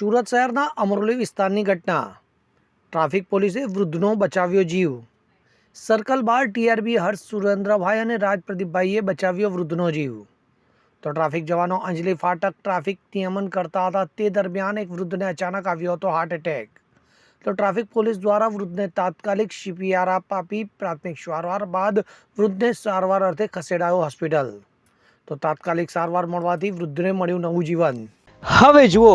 સુરત શહેરના અમરોલી વિસ્તારની ઘટના. ટ્રાફિક પોલીસે વૃદ્ધનો બચાવ્યો જીવ. સર્કલ બાર ટીઆરબી હર્ષ સુરેન્દ્રભાઈ અને રાજ પ્રદીપભાઈએ બચાવ્યો વૃદ્ધનો જીવ. તો ટ્રાફિક જવાનો અંજલિ ફાટક ટ્રાફિક નિયમન કરતા હતા તે દરમિયાન એક વૃદ્ધને અચાનક આવ્યો હતો હાર્ટ એટેક તો ટ્રાફિક પોલીસ દ્વારા વૃદ્ધને તાત્કાલિક સીપીઆર આપી પ્રાથમિક સારવાર બાદ વૃદ્ધને સારવાર અર્થે ખસેડાયો હોસ્પિટલ. તો તાત્કાલિક સારવાર મળવાથી વૃદ્ધને મળ્યું નવું જીવન. હવે જુઓ